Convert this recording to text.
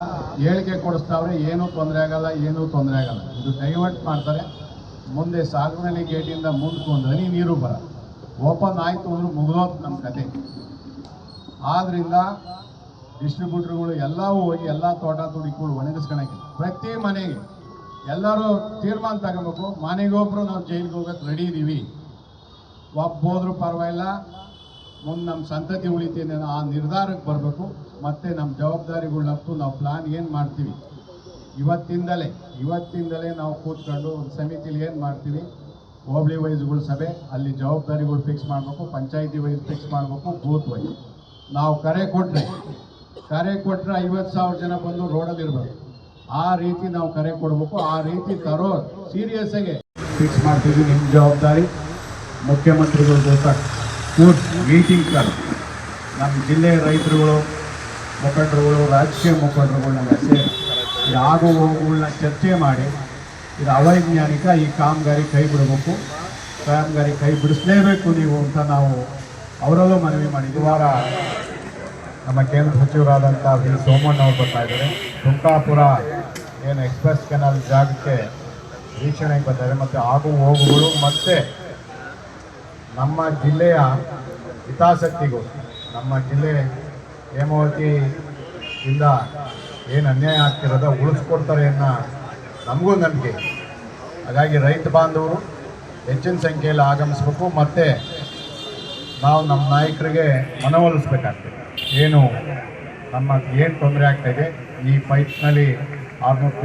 ಹೇಳಿಕೆ ಕೊಡಿಸ್ತಾವ್ರೆ, ಏನೂ ತೊಂದರೆ ಆಗಲ್ಲ, ಏನೂ ತೊಂದರೆ ಆಗಲ್ಲ. ಇದು ಡೈವರ್ಟ್ ಮಾಡ್ತಾರೆ. ಮುಂದೆ ಸಾಗರನಹಳ್ಳಿ ಗೇಟಿಂದ ಮುಂದಕ್ಕೆ ಒಂದು ಹನಿ ನೀರು ಬರ. ಓಪನ್ ಆಯಿತು ಅಂದ್ರೆ ಮುಗಿದೋತು ನಮ್ಮ ಕತೆ. ಆದ್ರಿಂದ ಡಿಸ್ಟ್ರಿಬ್ಯೂಟರ್ಗಳು ಎಲ್ಲವೂ ಹೋಗಿ ಎಲ್ಲ ತೋಟ ತುಡಿಕೊಂಡು ಒಣಗಿಸ್ಕೊಳಕ್ಕೆ. ಪ್ರತಿ ಮನೆಗೆ ಎಲ್ಲರೂ ತೀರ್ಮಾನ ತಗೋಬೇಕು. ಮನೆಗೊಬ್ರು ನಾವು ಜೈಲಿಗೆ ಹೋಗಕ್ಕೆ ರೆಡಿ ಇದ್ದೀವಿ ಒಬ್ಬ ಹೋದ್ರೂ ಪರವಾಗಿಲ್ಲ. ಮುಂದೆ ನಮ್ಮ ಸಂತತಿ ಉಳಿತೀನಿ ಆ ನಿರ್ಧಾರಕ್ಕೆ ಬರಬೇಕು. ಮತ್ತೆ ನಮ್ಮ ಜವಾಬ್ದಾರಿಗಳನ್ನಪ್ಪು ನಾವು ಪ್ಲಾನ್ ಏನು ಮಾಡ್ತೀವಿ? ಇವತ್ತಿಂದಲೇ ಇವತ್ತಿಂದಲೇ ನಾವು ಕೂತ್ಕೊಂಡು ಒಂದು ಸಮಿತಿಲಿ ಏನು ಮಾಡ್ತೀವಿ? ಹೋಬಳಿ ವೈಸ್ಗಳ ಸಭೆ, ಅಲ್ಲಿ ಜವಾಬ್ದಾರಿಗಳು ಫಿಕ್ಸ್ ಮಾಡಬೇಕು, ಪಂಚಾಯಿತಿ ವೈಸ್ ಫಿಕ್ಸ್ ಮಾಡಬೇಕು, ಬೂತ್ ವೈಸ್. ನಾವು ಕರೆ ಕೊಟ್ಟರೆ ಕರೆ ಕೊಟ್ಟರೆ ಐವತ್ತು ಸಾವಿರ ಜನ ಬಂದು ರೋಡಲ್ಲಿ ಇರಬೇಕು. ಆ ರೀತಿ ನಾವು ಕರೆ ಕೊಡಬೇಕು, ಆ ರೀತಿ ತರೋ ಸೀರಿಯಸ್ ಆಗಿ ಫಿಕ್ಸ್ ಮಾಡ್ತೀವಿ ನಿಮ್ಮ ಜವಾಬ್ದಾರಿ. ಮುಖ್ಯಮಂತ್ರಿಗಳು ಜೊತೆ ಕೂತ್ ಮೀಟಿಂಗ್ ಕರ್ ನಮ್ಮ ಜಿಲ್ಲೆಯ ರೈತರುಗಳು, ಮುಖಂಡರುಗಳು, ರಾಜಕೀಯ ಮುಖಂಡರುಗಳನ್ನೆಲ್ಲ ಸೇರಿ ಇದು ಆಗು ಹೋಗುಗಳನ್ನ ಚರ್ಚೆ ಮಾಡಿ ಇದು ಅವೈಜ್ಞಾನಿಕ ಈ ಕಾಮಗಾರಿ ಕೈ ಬಿಡಬೇಕು ಕಾಮಗಾರಿ ಕೈ ಬಿಡಿಸಲೇಬೇಕು ನೀವು ಅಂತ ನಾವು ಅವರಲ್ಲೂ ಮನವಿ ಮಾಡಿದ್ದು ವಾರ ನಮ್ಮ ಕೇಂದ್ರ ಸಚಿವರಾದಂಥ ವಿ ಸೋಮಣ್ಣ ಅವರು ಬರ್ತಾ ಇದ್ದಾರೆ. ತುಮಕಾಪುರ ಏನು ಎಕ್ಸ್ಪ್ರೆಸ್ ಕೆನಾಲ್ ಜಾಗಕ್ಕೆ ವೀಕ್ಷಣೆಗೆ ಬರ್ತಾರೆ ಮತ್ತು ಆಗು ಹೋಗುಗಳು, ಮತ್ತೆ ನಮ್ಮ ಜಿಲ್ಲೆಯ ಹಿತಾಸಕ್ತಿಗೂ ನಮ್ಮ ಜಿಲ್ಲೆ ಹೇಮಾವತಿ ಇಂದ ಏನು ಅನ್ಯಾಯ ಆಗ್ತಿರೋದ ಉಳಿಸ್ಕೊಡ್ತಾರೆ ಅನ್ನೋ ನಮಗೂ ನಂಬಿಕೆ ಹಾಗಾಗಿ ರೈತ ಬಾಂಧವರು ಹೆಚ್ಚಿನ ಸಂಖ್ಯೆಯಲ್ಲಿ ಆಗಮಿಸ್ಬೇಕು, ಮತ್ತು ನಾವು ನಮ್ಮ ನಾಯಕರಿಗೆ ಮನವೊಲಿಸ್ಬೇಕಾಗ್ತದೆ ಏನು ನಮ್ಮ ಏನು ತೊಂದರೆ ಆಗ್ತಾಯಿದೆ ಈ ಫೈಟ್ನಲ್ಲಿ ಆರ್ನೂರು